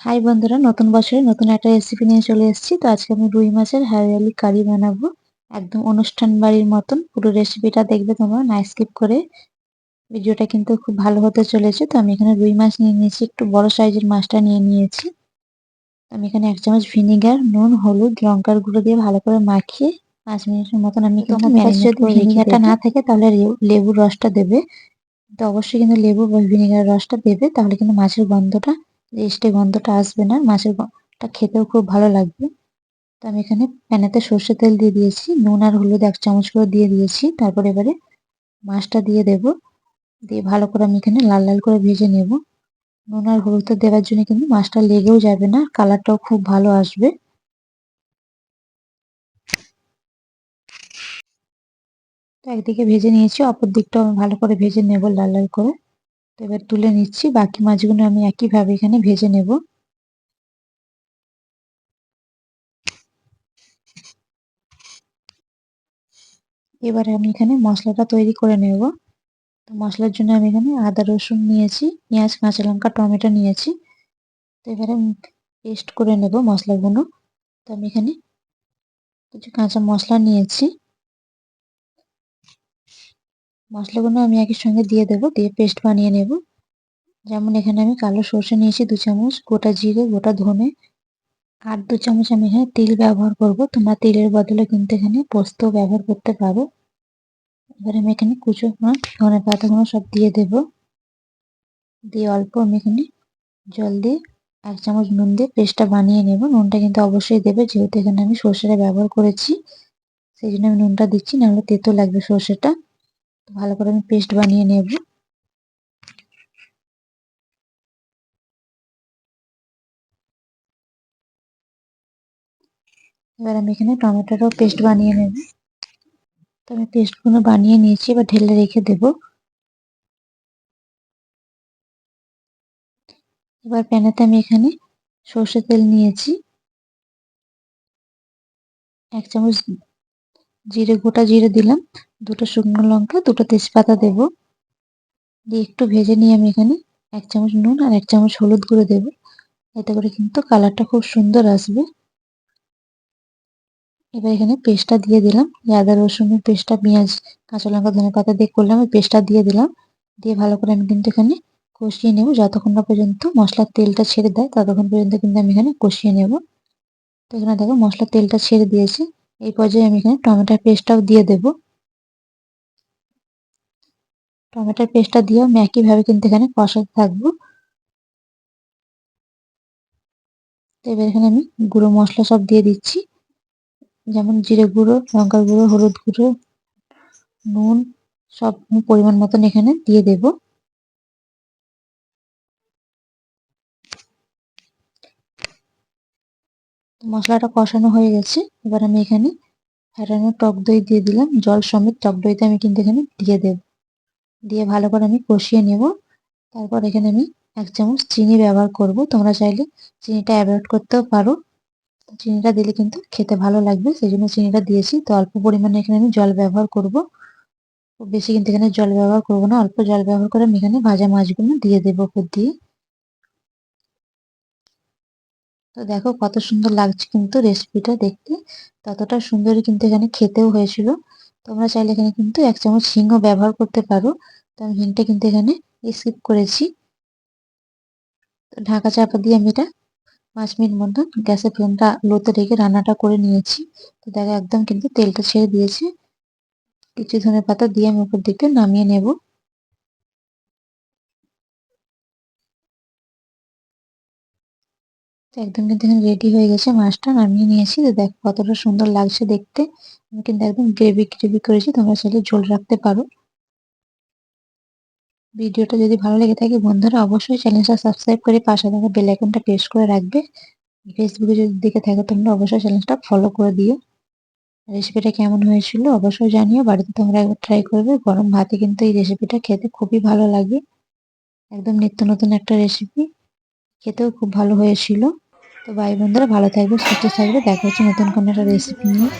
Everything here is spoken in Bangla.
হাই বন্ধুরা নতুন বছরে নতুন একটা রেসিপি নিয়ে চলে এসেছি। তো আজকে আমি রুই মাছের হারিয়ালি কারি বানাবো। একদম অনুষ্ঠান বাড়ির মতন পুরো রেসিপিটা দেখবে তোমরা না স্কিপ করে ভিডিওটা কিন্তু খুব ভালো হতে চলেছে। তো আমি এখানে রুই মাছ নিয়ে নিয়েছি একটু বড় সাইজের মাছটা নিয়ে নিয়েছি। আমি এখানে এক চামচ ভিনিগার নুন হলুদ লঙ্কার গুঁড়ো দিয়ে ভালো করে মাখিয়ে পাঁচ মিনিটের মতন আমি যদি ভিনিগারটা না থাকে তাহলে লেবুর রসটা দেবে। তো অবশ্যই কিন্তু লেবু বা ভিনিগার রসটা দেবে তাহলে কিন্তু মাছের গন্ধটা টেস্টে গন্ধটা আসবে না, মাছের টা খেতেও খুব ভালো লাগবে। তো আমি এখানে প্যানেতে সর্ষে তেল দিয়ে দিয়েছি, নুন আর হলুদ এক চামচ করে দিয়ে দিয়েছি। তারপর এবারে মাছটা দিয়ে দেব। দিয়ে ভালো করে আমি এখানে লাল লাল করে ভেজে নেব। নুন আর হলুদটা দেওয়ার জন্য কিন্তু মাছটা লেগেও যাবে না, কালারটাও খুব ভালো আসবে। একদিকে ভেজে নিয়েছি, অপর দিকটাও আমি ভালো করে ভেজে নেব লাল লাল করে। তো এবার তুলে নিচ্ছি। বাকি মাছগুলো আমি একইভাবে এখানে ভেজে নেব। এবারে আমি এখানে মশলাটা তৈরি করে নেব। তো মশলার জন্য আমি এখানে আদা, রসুন নিয়েছি, পেঁয়াজ, কাঁচা লঙ্কা, টমেটো নিয়েছি। তো এবারে পেস্ট করে নেব মশলাগুলো। তো আমি এখানে কিছু কাঁচা মশলা নিয়েছি। মশলাগুলো আমি একই সঙ্গে দিয়ে দেব, দিয়ে পেস্ট বানিয়ে নেব। যেমন এখানে আমি কালো সর্ষে নিয়েছি দু চামচ, গোটা জিরে, গোটা ধনে। আর দু চামচ আমি এখানে তেল ব্যবহার করব। তোমরা তেলের বদলে কিন্তু এখানে পোস্ত ব্যবহার করতে পারো। এবার আমি এখানে কুচো মাছ ধনে পাতাগুলো সব দিয়ে দেব। দিয়ে অল্প আমি এখানে জল দিয়ে এক চামচ নুন দিয়ে পেস্টটা বানিয়ে নেব। নুনটা কিন্তু অবশ্যই দেবে, যেহেতু এখানে আমি সর্ষেটা ব্যবহার করেছি। সেই জন্য আমি নুনটা দিচ্ছি, নাহলে তেতো লাগবে সর্ষেটা। ভালো করে আমি পেস্ট বানিয়ে নেব। এবার আমি এখানে টমেটোটাও পেস্ট বানিয়ে নেব। তো আমি পেস্টগুলো বানিয়ে নিয়েছি, এবার ঢেলে রেখে দেব। এবার প্যানেতে আমি এখানে সর্ষে তেল নিয়েছি। এক চামচ জিরে, গোটা জিরে দিলাম। দুটো শুকনো লঙ্কা, দুটো তেজপাতা দেব। দিয়ে একটু ভেজে নিয়ে আমি এখানে এক চামচ নুন আর এক চামচ হলুদ গুঁড়ো দেব। এতে করে কিন্তু কালারটা খুব সুন্দর আসবে। এবার এখানে পেস্টটা দিয়ে দিলাম। আদা, রসুনের পেস্টটা, পেঁয়াজ, কাঁচা লঙ্কা, ধনে পাতা দিয়ে করলাম, ওই পেস্টটা দিয়ে দিলাম। দিয়ে ভালো করে আমি কিন্তু এখানে কষিয়ে নেব। যতক্ষণ না পর্যন্ত মশলার তেলটা ছেড়ে দেয়, ততক্ষণ পর্যন্ত কিন্তু আমি এখানে কষিয়ে নেব। তো এখানে দেখো মশলার তেলটা ছেড়ে দিয়েছে। এই পর্যায়ে আমি এখানে টমেটোর পেস্টটাও দিয়ে দেব। টমেটোর পেস্টটা দিয়েও আমি একইভাবে কিন্তু এখানে কষাতে থাকব। এবার এখানে আমি গুঁড়ো মশলা সব দিয়ে দিচ্ছি। যেমন জিরে গুঁড়ো লঙ্কা গুঁড়ো, হলুদ গুঁড়ো, নুন, সব পরিমাণ মতন এখানে দিয়ে দেব। মশলাটা কষানো হয়ে গেছে। এবার আমি এখানে ফেটানো টক দই দিয়ে দিলাম। জল সমেত টক দইতে আমি কিন্তু এখানে দিয়ে দেব। দিয়ে ভালো করে আমি কষিয়ে নেব। তারপর এখানে আমি এক চামচ চিনি ব্যবহার করব। তোমরা চাইলে চিনিটা অ্যাভয়েড করতেও পারো। চিনিটা দিলে কিন্তু খেতে ভালো লাগবে সেই জন্য চিনিটা দিয়েছি। তো অল্প পরিমাণে এখানে আমি জল ব্যবহার করব। বেশি কিন্তু এখানে জল ব্যবহার করব না, অল্প জল ব্যবহার করে আমি এখানে ভাজা মাছগুলো দিয়ে দেবো উপর দিয়ে। তো দেখো কত সুন্দর লাগছে কিন্তু রেসিপিটা দেখতে। ততটা সুন্দরই কিন্তু এখানে খেতেও হয়েছিল। তোমরা চাইলে এখানে কিন্তু এক চামচ হিংও ব্যবহার করতে পারো। তো আমি হিংটা কিন্তু এখানে স্কিপ করেছি। ঢাকা চাপা দিয়ে আমি এটা পাঁচ মিনিট মতো গ্যাসের ফ্লেমটা লোতে রেখে রান্নাটা করে নিয়েছি। তো দেখো একদম কিন্তু তেলটা ছেড়ে দিয়েছে। কিছু ধনে পাতা দিয়ে আমি উপর দিকে নামিয়ে নেব। একদম কিন্তু এখানে রেডি হয়ে গেছে মাছটা নামিয়ে নিয়েছি তো দেখো কতটা সুন্দর লাগছে দেখতে। আমি কিন্তু একদম গ্রেভি গ্রেভি করেছি, তোমরা চাইলে ঝোল রাখতে পারো। ভিডিওটা যদি ভালো লেগে থাকে বন্ধুরা, অবশ্যই চ্যানেলটা সাবস্ক্রাইব করে পাশে থাকা বেল আইকনটা প্রেস করে রাখবে। ফেসবুকে যদি দেখে থাকো তোমরা, অবশ্যই চ্যানেলটা ফলো করে দিও। রেসিপিটা কেমন হয়েছিল অবশ্যই জানিও, বাড়িতে তোমরা একবার ট্রাই করবে। গরম ভাতে কিন্তু এই রেসিপিটা খেতে খুবই ভালো লাগে। একদম নিত্য নতুন একটা রেসিপি খেতেও খুব ভালো হয়েছিল। তো ভাই বন্ধুরা ভালো থাকবে, সুস্থ থাকবে। দেখা হচ্ছে নতুন কোনো একটা রেসিপি নিয়ে।